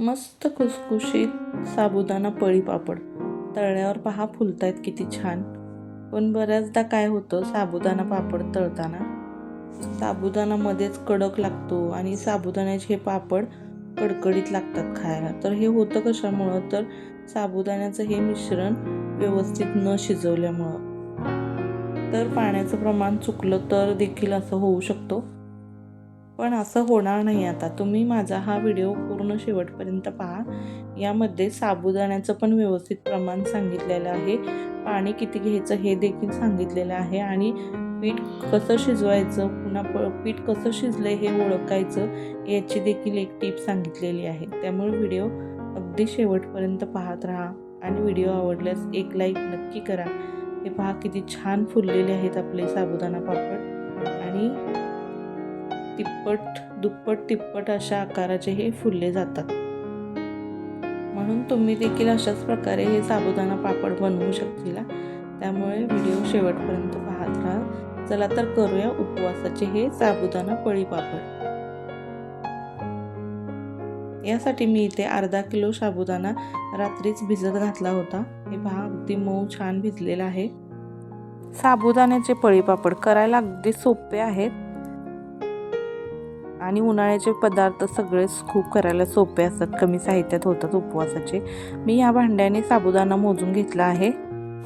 मस्त खुसखुशीत साबुदाणा पळी पापड. तळल्यावर पहा फुलतायत किती छान. पण बऱ्याचदा काय होतं साबुदाणा पापड तळताना साबुदाणा मध्येच कडक लागतो आणि साबुदाण्याचे हे पापड कडकडीत लागतात खायला. तर हे होतं कशामुळं? तर साबुदाण्याचं हे मिश्रण व्यवस्थित न शिजवल्यामुळं. तर पाण्याचं प्रमाण चुकलं तर देखील असं होऊ शकतो. पण असं होणार नाही आता. तुम्ही माझा हा व्हिडिओ पूर्ण शेवटपर्यंत पहा. यामध्ये साबुदाण्याचं पण व्यवस्थित प्रमाण सांगितलेलं आहे. पाणी किती घ्यायचं हे देखील सांगितलेलं आहे. आणि पीठ कसं शिजवायचं पुन्हा प पीठ कसं शिजलं हे ओळखायचं याची देखील एक टीप सांगितलेली आहे. त्यामुळे व्हिडिओ अगदी शेवटपर्यंत पाहत राहा. आणि व्हिडिओ आवडल्यास एक लाईक नक्की करा. हे पहा किती छान फुललेले आहेत आपले साबुदाणा पापड. आणि तिप्पट दुप्पट तिप्पट अशा आकाराचे हे फुलले जातात. म्हणून तुम्ही देखील अशाच प्रकारे हे साबुदाणा पापड बनवू शकतील. त्यामुळे व्हिडिओ शेवटपर्यंत पाहत राहा. चला तर करूया उपवासाचे हे साबुदाणा पळी पापड. यासाठी मी इथे अर्धा किलो साबुदाणा रात्रीच भिजत घातला होता. हे पहा अगदी मऊ छान भिजलेला आहे. साबुदाण्याचे पळी पापड करायला अगदी सोपे आहेत. आणि उन्हाळ्याचे पदार्थ सगळेच खूप करायला सोपे असतात. कमी साहित्यात होतात उपवासाचे. मी या भांड्याने साबुदाणा मोजून घेतला आहे.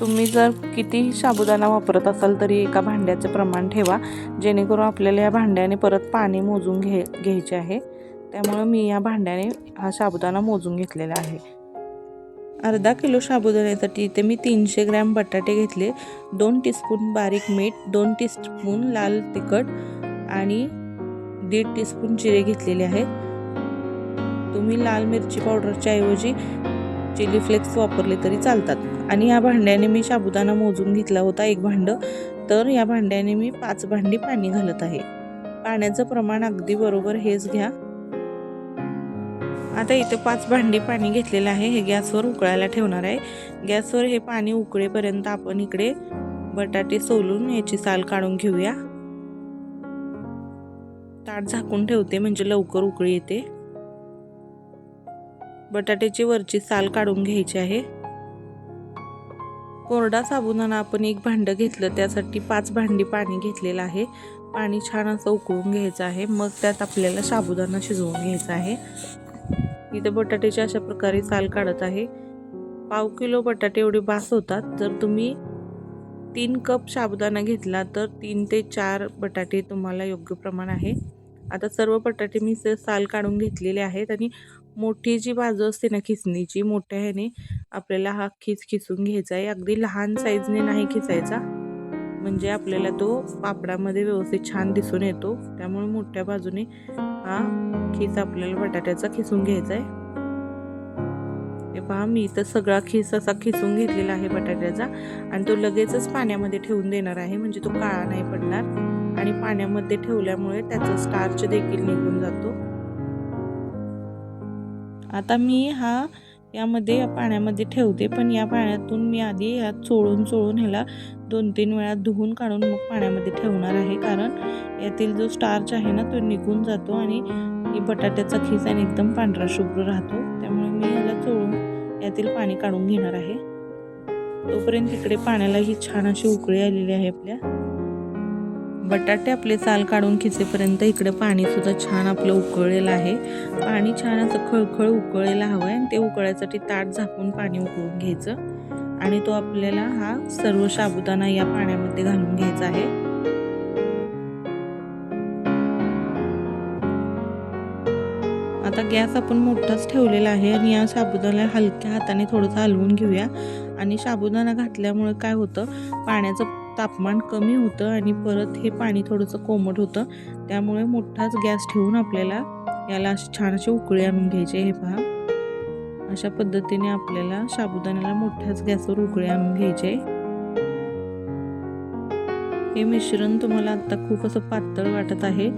तुम्ही जर किती साबुदाणा वापरत असाल तरी एका भांड्याचं प्रमाण ठेवा. जेणेकरून आपल्याला या भांड्याने परत पाणी मोजून घे घ्यायचे आहे. त्यामुळं मी या भांड्याने हा साबुदाणा मोजून घेतलेला आहे. अर्धा किलो साबुदाण्यासाठी इथे मी तीनशे ग्रॅम बटाटे घेतले. दोन टीस्पून बारीक मीठ दोन टीस्पून लाल तिखट आणि दीड टीस्पून जिरे घेतलेले आहेत. तुम्ही लाल मिरची पावडरच्या ऐवजी चिली फ्लेक्स वापरले तरी चालतात. आणि या भांड्याने मी साबुदाणा मोजून घेतला होता एक भांडं. तर या भांड्याने मी पाच भांडी पाणी घालत आहे. पाण्याचं प्रमाण अगदी बरोबर हेच घ्या. आता इथं पाच भांडी पाणी घेतलेलं आहे. हे गॅसवर उकळायला ठेवणार आहे. गॅसवर हे पाणी उकळेपर्यंत आपण इकडे बटाटे सोलून याची साल काढून घेऊया. ताट झाकून ठेवते म्हणजे लवकर उकळी येते. बटाट्याची वरची साल काढून घ्यायची आहे. कोरडा साबुदाणा आपण एक भांडं घेतलं त्यासाठी पाच भांडी पाणी घेतलेलं आहे. पाणी छान असं उकळून घ्यायचं आहे. मग त्यात आपल्याला साबुदाणा शिजवून घ्यायचा आहे. इथं बटाट्याची अशा प्रकारे साल काढत आहे. पाव किलो बटाटे एवढे बास होतात. जर तुम्ही तीन कप साबुदाणा घेतला तर तीन ते चार बटाटे तुम्हाला योग्य प्रमाण आहे. आता सर्व बटाटे मी साल काढून घेतलेले आहेत आणि मोठी जी बाजू असते ना खिसणीची मोठ्या ह्याने आपल्याला हा खिस खिसून घ्यायचा आहे. अगदी लहान साईजने नाही खिसायचा. म्हणजे आपल्याला तो पापडामध्ये व्यवस्थित छान दिसून येतो. त्यामुळे मोठ्या बाजूने हा खिस आपल्याला बटाट्याचा खिसून घ्यायचा आहे. हे पहा मी तर सगळा खिस असा खिसून घेतलेला आहे बटाट्याचा. आणि तो लगेचच पाण्यामध्ये ठेवून देणार आहे. म्हणजे तो काळा नाही पडणार. आणि पाण्यामध्ये ठेवल्यामुळे त्याचा स्टार्च देखील निघून जातो. आता मी हा यामध्ये या पाण्यामध्ये ठेवते पण या पाण्यातून मी आधी यात चोळून चोळून ह्याला दोन तीन वेळा धुवून काढून मग पाण्यामध्ये ठेवणार आहे. कारण यातील जो स्टार्च आहे ना तो निघून जातो आणि बटाट्याचा खिस आणि एकदम पांढरा शुभ्र राहतो. त्यामुळे मी याला चोळून यातील पाणी काढून घेणार आहे. तोपर्यंत इकडे पाण्याला ही छान अशी उकळी आलेली आहे आपल्या. बटाटे आपले साल काढून खिचेपर्यंत इकडे पाणीसुद्धा छान आपलं उकळलेलं आहे. पाणी छान असं खळखळ उकळलेलं हवं आहे आणि ते उकळायसाठी ताट झाकून पाणी उकळून घ्यायचं. आणि तो आपल्याला हा सर्व साबुदाणा या पाण्यामध्ये घालून घ्यायचा आहे. आता गॅस आपण मोठाच ठेवलेला आहे आणि या साबुदाण्याला हलक्या हाताने थोडंसं हलवून घेऊया. आणि साबुदाणा घातल्यामुळे काय होतं? पाण्याचं तापमान कमी होतं आणि परत हे पाणी थोडंसं कोमट होतं. त्यामुळे मोठाच गॅस ठेवून आपल्याला याला अशी छान असे उकळी आणून घ्यायचे हे पहा. अशा पद्धतीने आपल्याला साबुदाण्याला मोठ्याच गॅसवर उकळी आणून घ्यायचे. हे मिश्रण तुम्हाला आता खूप असं पातळ वाटत आहे.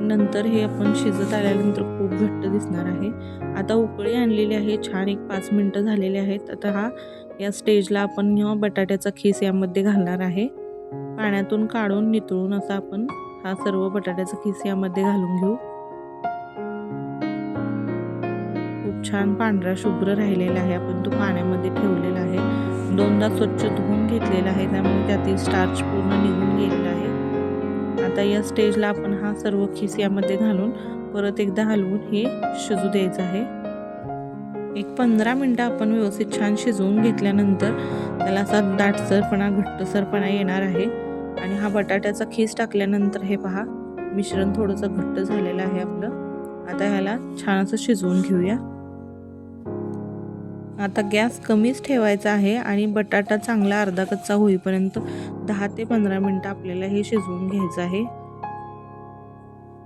नंतर हे आपण शिजत आल्यानंतर खूप घट्ट दिसणार आहे. आता उकळी आणलेली आहे. छान एक पाच मिनटं झालेले आहेत. आता हा या स्टेजला आपण बटाट्याचा खीस यामध्ये घालणार आहे. पाण्यातून काढून नितळून असा आपण हा सर्व बटाट्याचा खीस यामध्ये घालून घेऊ. खूप खूप छान पांढरा शुभ्र राहिलेला आहे. आपण तो पाण्यामध्ये ठेवलेला आहे. दोनदा स्वच्छ धुवून घेतलेला आहे. त्यामुळे त्यातील स्टार्च पूर्ण निघून गेलेला आहे. आता या स्टेजला आपण हा सर्व खिस यामध्ये घालून परत एकदा हलवून हे शिजू द्यायचं आहे. एक पंधरा मिनटं आपण व्यवस्थित छान शिजवून घेतल्यानंतर त्याला असा दाटसरपणा घट्टसरपणा येणार आहे. आणि हा बटाट्याचा खीस टाकल्यानंतर हे पहा मिश्रण थोडंसं घट्ट झालेलं आहे आपलं. आता ह्याला छान असं शिजवून घेऊया. आता गॅस कमीच ठेवायचा आहे आणि बटाटा चांगला अर्धा कच्चा होईपर्यंत दहा ते पंधरा मिनटं आपल्याला हे शिजवून घ्यायचं आहे.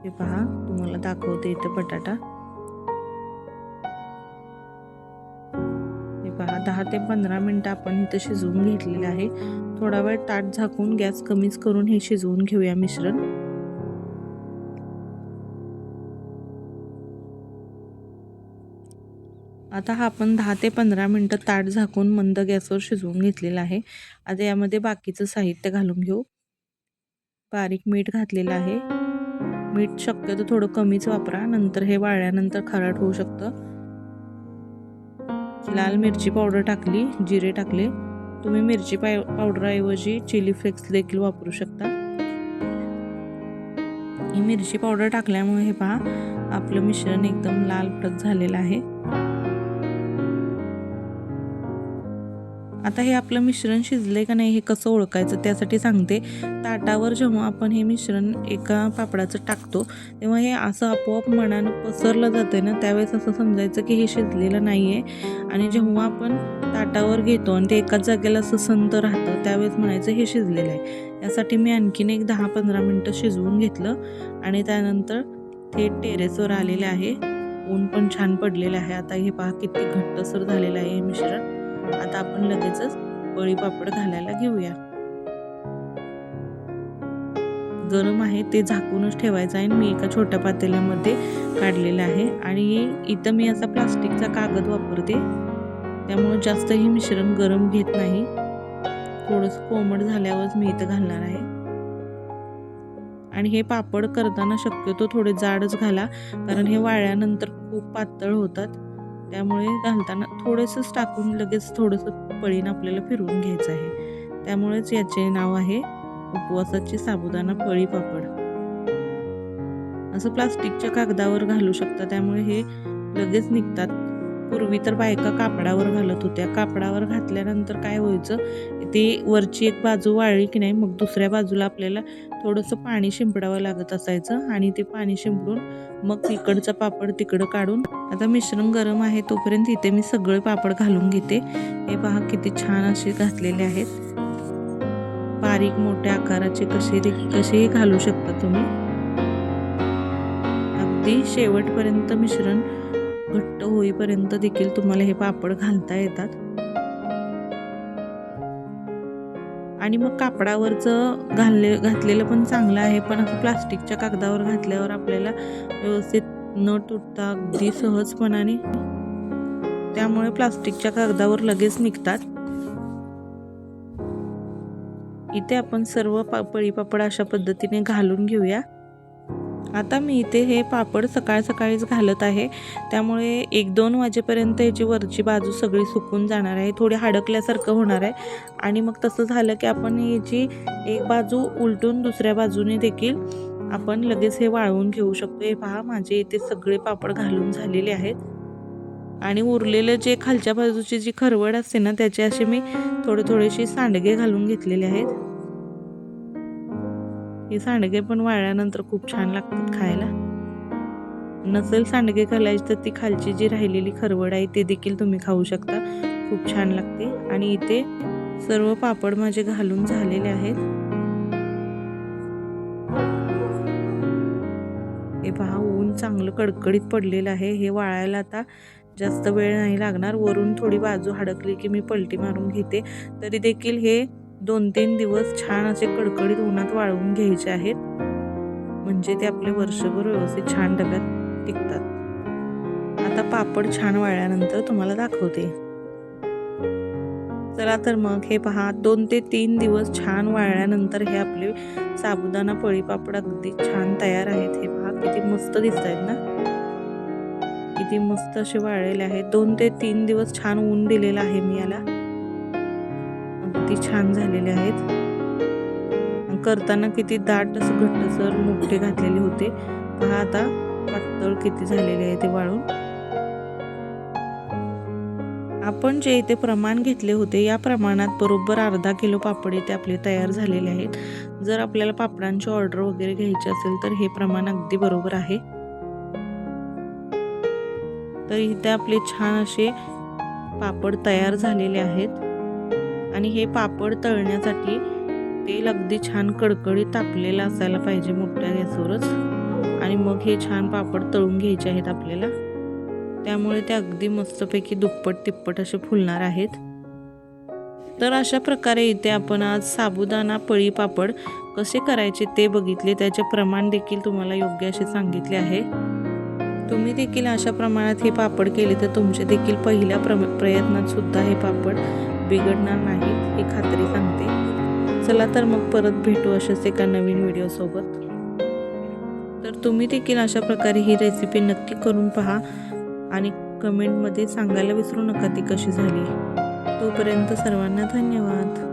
हे पहा तुम्हाला दाखवते इथं बटाटा. ते पंधरा मिनटं आपण इथं शिजवून घेतलेलं आहे. थोडा वेळ ताट झाकून गॅस कमीच करून हे शिजवून घेऊया मिश्रण. आता हा आपण दहा ते पंधरा मिनटं ताट झाकून मंद गॅसवर शिजवून घेतलेला आहे. आता यामध्ये बाकीचं साहित्य घालून घेऊ. बारीक मीठ घातलेलं आहे. मीठ शक्यतो थोडं कमीच वापरा नंतर हे वाळल्यानंतर खराट होऊ शकतं. लाल मिरची पावडर टाकली जिरे टाकले. तुम्ही मिरची पाय पावडरऐवजी चिली फ्लेक्स देखील वापरू शकता. ही मिरची पावडर टाकल्यामुळे हे पहा आपलं मिश्रण एकदम लाल प्रत झालेलं आहे. आता हे आपलं मिश्रण शिजले का नाही हे कसं ओळखायचं त्यासाठी सांगते. ताटावर जेव्हा आपण हे मिश्रण एका पापडाचं टाकतो तेव्हा हे असं आपोआप मनानं पसरलं जातं ना त्यावेळेस असं समजायचं की हे शिजलेलं नाही आहे आणि जेव्हा आपण ताटावर घेतो आणि ते एकाच जागेला असं संत राहतं त्यावेळेस म्हणायचं हे शिजलेलं आहे. यासाठी मी आणखीन एक दहा पंधरा मिनटं शिजवून घेतलं आणि त्यानंतर थेट टेरेसवर आलेले आहे. ऊन पण छान पडलेलं आहे. आता हे पहा किती घट्टसर झालेलं आहे हे मिश्रण. आता आपण लगेचच पळी पापड घालायला घेऊया. गरम आहे ते झाकूनच ठेवायचं आहे मी एका छोट्या पातेल्यामध्ये काढलेलं आहे. आणि इथं मी असा प्लास्टिकचा कागद वापरते. त्यामुळे जास्त हे मिश्रण गरम घेत नाही. थोडंसं कोमट झाल्यावरच मी इथं घालणार आहे. आणि हे पापड करताना शक्यतो थोडे जाडच घाला. कारण हे वाळल्यानंतर खूप पातळ होतात. त्यामुळे घालताना थोडंसंच टाकून लगेच थोडंसं पळीनं आपल्याला फिरवून घ्यायचं आहे. त्यामुळेच याचे नाव आहे उपवासाची साबुदाणा पळी पापड. असं प्लास्टिकच्या कागदावर घालू शकता. त्यामुळे हे लगेच निघतात. पूर्वी तर बायका कापडावर घालत होत्या. कापडावर घातल्यानंतर काय व्हायचं? ते वरची एक बाजू वाळली की नाही मग दुसऱ्या बाजूला आपल्याला थोडंसं पाणी शिंपडावं लागत असायचं आणि ते पाणी शिंपडून मग इकडचं पापड तिकडं काढून आता मिश्रण गरम आहे तोपर्यंत इथे मी सगळे पापड घालून घेते. हे पहा किती छान असे घातलेले आहेत. बारीक मोठ्या आकाराचे कसे कसेही घालू शकता तुम्ही? अगदी शेवटपर्यंत मिश्रण घट्ट होईपर्यंत देखील तुम्हाला हे पापड घालता येतात. आणि मग कापडावरचं घालले घातलेलं पण चांगलं आहे पण असं प्लास्टिकच्या कागदावर घातल्यावर आपल्याला व्यवस्थित न तुटता अगदी सहजपणाने. त्यामुळे प्लास्टिकच्या कागदावर लगेच निघतात. इथे आपण सर्व पापळी पापड अशा पद्धतीने घालून घेऊया. आता मी इथे हे पापड सकाळ सकाळीच घालत आहे. त्यामुळे एक दोन वाजेपर्यंत याची वरची बाजू सगळी सुकून जाणार आहे. थोडी हाडकल्यासारखं होणार आहे. आणि मग तसं झालं की आपण याची एक बाजू उलटून दुसऱ्या बाजूने देखील आपण लगेच हे वाळवून घेऊ शकतो. हे पहा माझे इथे सगळे पापड घालून झालेले आहेत. आणि उरलेलं जे खालच्या बाजूची जी खरवड असते ना त्याचे असे मी थोडे थोडेसे सांडगे घालून घेतलेले आहेत. हे सांडगे पण वाळल्यानंतर खूप छान लागतात खायला. नसेल सांडगे घालायचे तर ती खालची जी राहिलेली खरवड आहे ते देखील तुम्ही खाऊ शकता. खूप छान लागते. आणि इथे सर्व पापड माझे घालून झालेले आहेत. चांगलं कडकडीत पडलेलं आहे. हे वाळायला आता जास्त वेळ नाही लागणार. वरून थोडी बाजू हडकली की मी पलटी मारून घेते. तरी देखील हे दोन तीन दिवस छान असे कडकडीत उन्हात वाळवून घ्यायचे आहेत. म्हणजे ते आपले वर्षभर व्यवस्थित छान डब्यात टिकतात. आता पापड छान वाळल्यानंतर तुम्हाला दाखवते. चला तर मग हे पहा दोन ते तीन दिवस छान वाळल्यानंतर हे आपले साबुदाणा पळी पापड अगदी छान तयार आहेत हे मस्त दिसत आहेत ना? किती मस्त असे वाळलेले आहेत. दोन ते तीन दिवस छान ऊन दिलेलं आहे मी याला. अगदी छान झालेले आहेत. करताना किती दाट असं घट्टसर मोठे घातलेले होते. पहा आता पातळ किती झालेले आहे ते वाळून. आपण जे इथे प्रमाण घेतले होते या प्रमाणात बरोबर अर्धा किलो पापड इथे आपले तयार झालेले आहेत. जर आपल्याला पापडांची ऑर्डर वगैरे घ्यायची असेल तर हे प्रमाण अगदी बरोबर आहे. तर इथे आपले छान असे पापड तयार झालेले आहेत. आणि हे पापड तळण्यासाठी तेल अगदी छान कडकडीत तापलेलं असायला पाहिजे मोठ्या गॅसवरच. आणि मग हे छान पापड तळून घ्यायचे आहेत आपल्याला. त्यामुळे ते अगदी मस्तपैकी दुप्पट तिप्पट असे फुलणार आहेत. तर अशा प्रकारे इथे आपण आज साबुदाणा पळी पापड कसे करायचे ते बघितले. त्याचे प्रमाण देखील तुम्हाला योग्य असे सांगितले आहे. तुम्ही देखील अशा प्रमाणात हे पापड केले तर तुमचे देखील पहिल्या प्र प्रयत्नात सुद्धा हे पापड बिघडणार नाही ही खात्री सांगते. चला तर मग परत भेटू अशाच एका नवीन व्हिडिओसोबत तर तुम्ही देखील अशा प्रकारे ही रेसिपी नक्की करून पहा. आणि कमेंटमध्ये सांगायला विसरू नका ती कशी झाली. तोपर्यंत सर्वांना धन्यवाद.